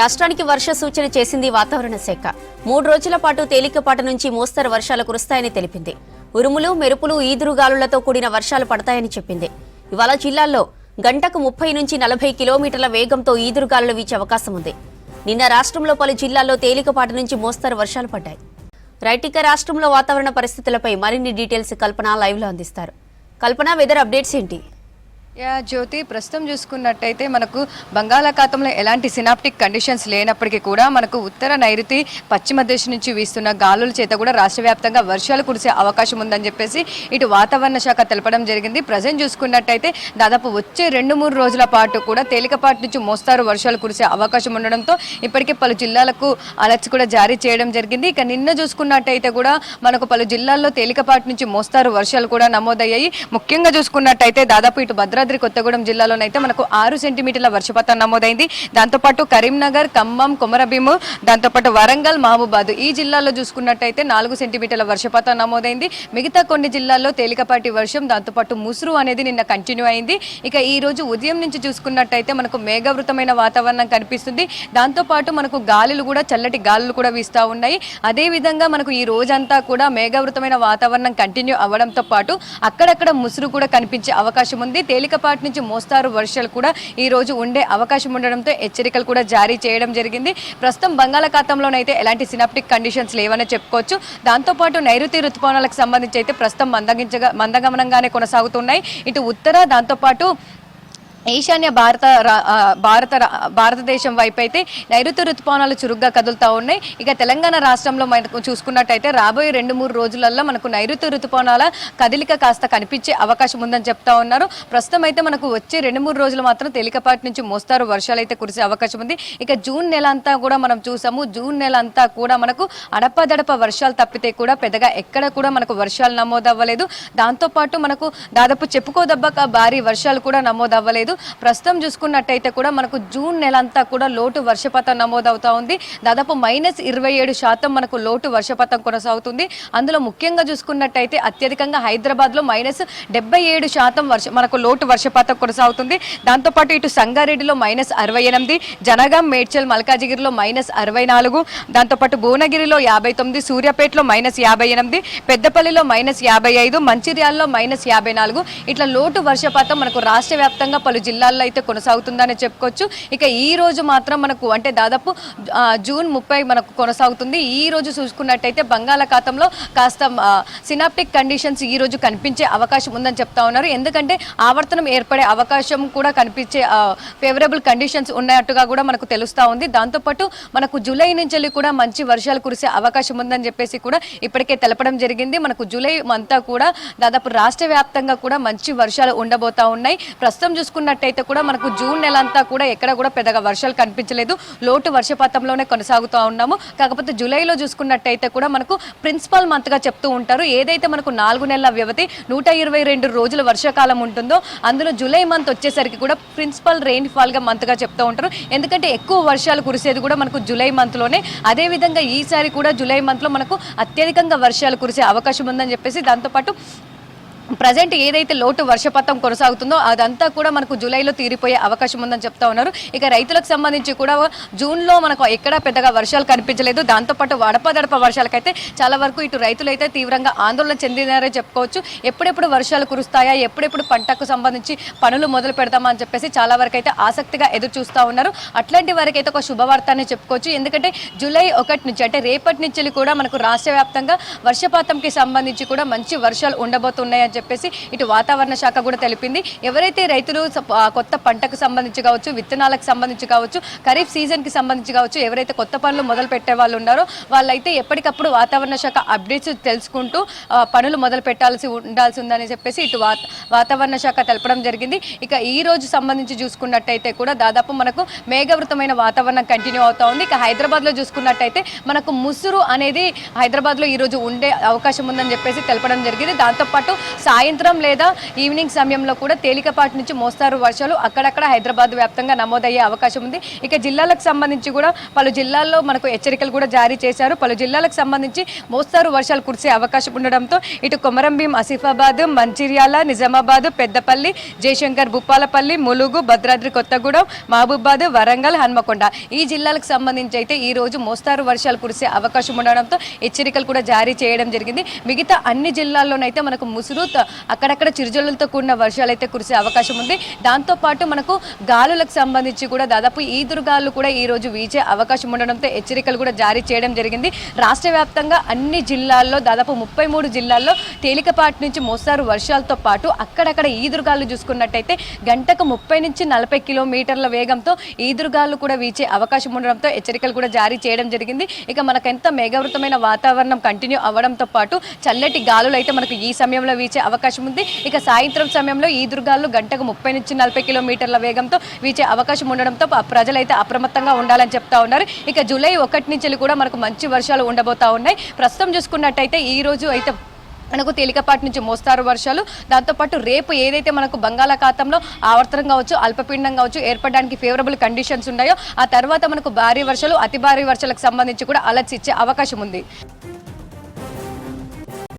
రాష్ట్రానికి వర్ష సూచన చేసింది వాతావరణ శాఖ. మూడు రోజుల పాటు తేలికపాటి నుంచి మోస్తరు వర్షాలు కురుస్తాయని తెలిపింది. ఉరుములు మెరుపులు ఈదురుగాలులతో కూడిన వర్షాలు పడతాయని చెప్పింది. ఇవాళ జిల్లాల్లో గంటకు ముప్పై నుంచి నలభై కిలోమీటర్ల వేగంతో ఈదురుగాలులు వీచే అవకాశం ఉంది. నిన్న రాష్ట్రంలో పలు జిల్లాల్లో తేలికపాటి నుంచి మోస్తరు వర్షాలు పడ్డాయి. రైటిక రాష్ట్రంలో వాతావరణ పరిస్థితులపై మరిన్ని డీటెయిల్స్ కల్పన లైవ్లో అందిస్తారు. కల్పన వెదర్ అప్డేట్స్ ఏంటి? యా జ్యోతి ప్రస్తుతం చూసుకున్నట్టయితే మనకు బంగాళాఖాతంలో ఎలాంటి సినాప్టిక్ కండిషన్స్ లేనప్పటికీ కూడా మనకు ఉత్తర నైరుతి పశ్చిమ దిశ నుంచి వీస్తున్న గాలుల చేత కూడా రాష్ట్ర వ్యాప్తంగా వర్షాలు కురిసే అవకాశం ఉందని చెప్పేసి ఇటు వాతావరణ శాఖ తెలపడం జరిగింది. ప్రజెంట్ చూసుకున్నట్టయితే దాదాపు వచ్చే రెండు మూడు రోజుల పాటు కూడా తేలికపాటి నుంచి మోస్తారు వర్షాలు కురిసే అవకాశం ఉండడంతో ఇప్పటికే పలు జిల్లాలకు అలర్ట్స్ కూడా జారీ చేయడం జరిగింది. ఇక నిన్న చూసుకున్నట్టయితే కూడా మనకు పలు జిల్లాల్లో తేలికపాటి నుంచి మోస్తారు వర్షాలు కూడా నమోదయ్యాయి. ముఖ్యంగా చూసుకున్నట్టయితే దాదాపు ఇటు యాదాద్రి కొత్తగూడెం జిల్లాలోనైతే మనకు ఆరు సెంటీమీటర్ల వర్షపాతం నమోదైంది. దాంతోపాటు కరీంనగర్ ఖమ్మం కొమరభీము దాంతోపాటు వరంగల్ మహబూబాద్ ఈ జిల్లాలో చూసుకున్నట్టయితే నాలుగు సెంటీమీటర్ల వర్షపాతం నమోదైంది. మిగతా కొన్ని జిల్లాల్లో తేలికపాటి వర్షం దాంతోపాటు ముసురు అనేది నిన్న కంటిన్యూ అయింది. ఇక ఈ రోజు ఉదయం నుంచి చూసుకున్నట్టయితే మనకు మేఘవృతమైన వాతావరణం కనిపిస్తుంది. దాంతోపాటు మనకు గాలులు కూడా చల్లటి గాలులు కూడా వీస్తూ ఉన్నాయి. అదే విధంగా మనకు ఈ రోజంతా కూడా మేఘవృతమైన వాతావరణం కంటిన్యూ అవ్వడంతో పాటు అక్కడక్కడ ముసురు కూడా కనిపించే అవకాశం ఉంది. తేలిక తేలికపాటి నుంచి మోస్తారు వర్షాలు కూడా ఈ రోజు ఉండే అవకాశం ఉండడంతో హెచ్చరికలు కూడా జారీ చేయడం జరిగింది. ప్రస్తుతం బంగాళాఖాతంలోనైతే ఎలాంటి సినాప్టిక్ కండిషన్స్ లేవని చెప్పుకోవచ్చు. దాంతోపాటు నైరుతి ఋతుపవనాలకు సంబంధించి అయితే ప్రస్తుతం మందగించగా మందగమనంగానే కొనసాగుతున్నాయి. ఇటు ఉత్తర దాంతోపాటు ఈశాన్య భారత భారత భారతదేశం వైపు అయితే నైరుతి రుతుపవనాలు చురుగ్గా కదులుతూ ఉన్నాయి. ఇక తెలంగాణ రాష్ట్రంలో మనకు చూసుకున్నట్టయితే రాబోయే రెండు మూడు రోజులలో మనకు నైరుతి రుతుపవనాల కదలిక కాస్త కనిపించే అవకాశం ఉందని చెప్తా ఉన్నారు. ప్రస్తుతం అయితే మనకు వచ్చే రెండు మూడు రోజులు మాత్రం తేలికపాటి నుంచి మోస్తారు. వర్షాలు అయితే కురిసే అవకాశం ఉంది. ఇక జూన్ నెల అంతా కూడా మనం చూసాము. జూన్ నెల అంతా కూడా మనకు అడపదడప వర్షాలు తప్పితే కూడా పెద్దగా ఎక్కడ కూడా మనకు వర్షాలు నమోదవ్వలేదు. దాంతోపాటు మనకు దాదాపు చెప్పుకోదబ్బక భారీ వర్షాలు కూడా నమోదవ్వలేదు. ప్రస్తుతం చూసుకున్నట్టయితే కూడా మనకు జూన్ నెల అంతా కూడా లోటు వర్షపాతం నమోదవుతా ఉంది. దాదాపు మైనస్ ఇరవై ఏడు శాతం మనకు లోటు వర్షపాతం కొనసాగుతుంది. అందులో ముఖ్యంగా చూసుకున్నట్టయితే అత్యధికంగా హైదరాబాద్లో మైనస్ డెబ్బై ఏడు శాతం వర్ష మనకు లోటు వర్షపాతం కొనసాగుతుంది. దాంతోపాటు ఇటు సంగారెడ్డిలో మైనస్ అరవై ఎనిమిది జనగాం మేడ్చల్ మల్కాజిగిరిలో మైనస్ అరవై నాలుగు దాంతోపాటు భువనగిరిలో యాభై తొమ్మిది సూర్యాపేటలో మైనస్ యాభై ఎనిమిది పెద్దపల్లిలో మైనస్ యాభై ఐదు మంచిర్యాలలో మైనస్ యాభై నాలుగు. ఇట్లా లోటు వర్షపాతం మనకు రాష్ట్ర వ్యాప్తంగా పలు జిల్లాల్లో అయితే కొనసాగుతుందని చెప్పుకోవచ్చు. ఇక ఈ రోజు మాత్రం మనకు అంటే దాదాపు జూన్ ముప్పై మనకు కొనసాగుతుంది. ఈ రోజు చూసుకున్నట్టయితే బంగాళాఖాతంలో కాస్త సినాప్టిక్ కండిషన్స్ ఈ రోజు కనిపించే అవకాశం ఉందని చెప్తా ఉన్నారు. ఎందుకంటే ఆవర్తనం ఏర్పడే అవకాశం కూడా కనిపించే ఫేవరబుల్ కండిషన్స్ ఉన్నట్టుగా కూడా మనకు తెలుస్తూ ఉంది. దాంతోపాటు మనకు జూలై నుంచి వెళ్ళి కూడా మంచి వర్షాలు కురిసే అవకాశం ఉందని చెప్పేసి కూడా ఇప్పటికే తెలపడం జరిగింది. మనకు జూలై అంతా కూడా దాదాపు రాష్ట్ర వ్యాప్తంగా కూడా మంచి వర్షాలు ఉండబోతా ఉన్నాయి. ప్రస్తుతం చూసుకున్న చూసుకున్నట్టయితే కూడా మనకు జూన్ నెల అంతా కూడా ఎక్కడ కూడా పెద్దగా వర్షాలు కనిపించలేదు. లోటు వర్షపాతంలోనే కొనసాగుతూ ఉన్నాము. కాకపోతే జూలైలో చూసుకున్నట్టయితే కూడా మనకు ప్రిన్సిపల్ మంత్గా చెప్తూ ఉంటారు. ఏదైతే మనకు నాలుగు నెలల వ్యవధి నూట ఇరవై రెండు రోజుల వర్షాకాలం ఉంటుందో అందులో జూలై మంత్ వచ్చేసరికి కూడా ప్రిన్సిపల్ రెయిన్ ఫాల్గా మంత్గా చెప్తూ ఉంటారు. ఎందుకంటే ఎక్కువ వర్షాలు కురిసేది కూడా మనకు జూలై మంత్లోనే అదే విధంగా ఈసారి కూడా జూలై మంత్లో మనకు అత్యధికంగా వర్షాలు కురిసే అవకాశం ఉందని చెప్పేసి దాంతోపాటు ప్రజెంట్ ఏదైతే లోటు వర్షపాతం కొనసాగుతుందో అదంతా కూడా మనకు జూలైలో తీరిపోయే అవకాశం ఉందని చెప్తా ఉన్నారు. ఇక రైతులకు సంబంధించి కూడా జూన్లో మనకు ఎక్కడా పెద్దగా వర్షాలు కనిపించలేదు. దాంతోపాటు వడపదడప వర్షాలకైతే చాలా వరకు ఇటు రైతులు అయితే తీవ్రంగా ఆందోళన చెందినారని చెప్పుకోవచ్చు. ఎప్పుడెప్పుడు వర్షాలు కురుస్తాయా? ఎప్పుడెప్పుడు పంటకు సంబంధించి పనులు మొదలు పెడతామా అని చెప్పేసి చాలా వరకు అయితే ఆసక్తిగా ఎదురు చూస్తూ ఉన్నారు. అట్లాంటి వారికి అయితే ఒక శుభవార్త అని చెప్పుకోవచ్చు. ఎందుకంటే జూలై ఒకటి నుంచి అంటే రేపటి నుంచి కూడా మనకు రాష్ట్ర వ్యాప్తంగా వర్షపాతంకి సంబంధించి కూడా మంచి వర్షాలు ఉండబోతున్నాయని చెప్పేసి ఇటు వాతావరణ శాఖ కూడా తెలిపింది. ఎవరైతే రైతులు కొత్త పంటకు సంబంధించి కావచ్చు విత్తనాలకు సంబంధించి కావచ్చు ఖరీఫ్ సీజన్కి సంబంధించి కావచ్చు ఎవరైతే కొత్త పనులు మొదలు పెట్టే వాళ్ళు ఉన్నారో వాళ్ళైతే ఎప్పటికప్పుడు వాతావరణ శాఖ అప్డేట్స్ తెలుసుకుంటూ పనులు మొదలు పెట్టాల్సి ఉండాల్సి ఉందని చెప్పేసి ఇటు వాతావరణ శాఖ తెలపడం జరిగింది. ఇక ఈ రోజు సంబంధించి చూసుకున్నట్టయితే కూడా దాదాపు మనకు మేఘవృతమైన వాతావరణం కంటిన్యూ అవుతా ఉంది. ఇక హైదరాబాద్లో చూసుకున్నట్టయితే మనకు ముసురు అనేది హైదరాబాద్లో ఈ రోజు ఉండే అవకాశం ఉందని చెప్పేసి తెలపడం జరిగింది. దాంతోపాటు సాయంత్రం లేదా ఈవినింగ్ సమయంలో కూడా తేలికపాటి నుంచి మోస్తారు వర్షాలు. అక్కడక్కడ హైదరాబాద్ వ్యాప్తంగా నమోదయ్యే అవకాశం ఉంది. ఇక జిల్లాలకు సంబంధించి కూడా పలు జిల్లాల్లో మనకు హెచ్చరికలు కూడా జారీ చేశారు. పలు జిల్లాలకు సంబంధించి మోస్తారు వర్షాలు కురిసే అవకాశం ఉండడంతో ఇటు కొమరంభీం ఆసిఫాబాద్ మంచిర్యాల నిజామాబాద్ పెద్దపల్లి జయశంకర్ భూపాలపల్లి ములుగు భద్రాద్రి కొత్తగూడెం మహబూబాద్ వరంగల్ హన్మకొండ. ఈ జిల్లాలకు సంబంధించి అయితే ఈ రోజు మోస్తారు వర్షాలు కురిసే అవకాశం ఉండడంతో హెచ్చరికలు కూడా జారీ చేయడం జరిగింది. మిగతా అన్ని జిల్లాల్లోనైతే మనకు ముసురు త- అక్కడక్కడ చిరుజల్లులతో కూడిన వర్షాలు అయితే కురిసే అవకాశం ఉంది. దాంతోపాటు మనకు గాలులకు సంబంధించి కూడా దాదాపు ఈదురుగాలు కూడా ఈ రోజు వీచే అవకాశం ఉండడంతో హెచ్చరికలు కూడా జారీ చేయడం జరిగింది. రాష్ట్ర వ్యాప్తంగా అన్ని జిల్లాల్లో దాదాపు ముప్పై మూడు జిల్లాల్లో తేలికపాటి నుంచి మోస్తారు వర్షాలతో పాటు అక్కడక్కడ ఈదురుగాలు చూసుకున్నట్టయితే గంటకు ముప్పై నుంచి నలభై కిలోమీటర్ల వేగంతో ఈదురుగాలు కూడా వీచే అవకాశం ఉండడంతో హెచ్చరికలు కూడా జారీ చేయడం జరిగింది. ఇక మనకెంత మేఘవృతమైన వాతావరణం కంటిన్యూ అవ్వడంతో పాటు చల్లటి గాలులు అయితే మనకు ఈ సమయంలో వీచే అవకాశం ఉంది. ఇక సాయంత్రం సమయంలో ఈ దుర్గాల్లో గంటకు ముప్పై నుంచి నలభై కిలోమీటర్ల వేగంతో వీచే అవకాశం ఉండడంతో ప్రజలైతే అప్రమత్తంగా ఉండాలని చెప్తా ఉన్నారు. ఇక జూలై ఒకటి నుంచి కూడా మనకు మంచి వర్షాలు ఉండబోతా ఉన్నాయి. ప్రస్తుతం చూసుకున్నట్టయితే ఈ రోజు అయితే మనకు తేలికపాటి నుంచి మోస్తారు వర్షాలు. దాంతోపాటు రేపు ఏదైతే మనకు బంగాళాఖాతంలో ఆవర్తనం కావచ్చు అల్పపీండం కావచ్చు ఏర్పడడానికి ఫేవరబుల్ కండిషన్స్ ఉన్నాయో ఆ తర్వాత మనకు భారీ వర్షాలు అతి భారీ వర్షాలకు సంబంధించి కూడా అలర్ట్స్ ఇచ్చే అవకాశం ఉంది.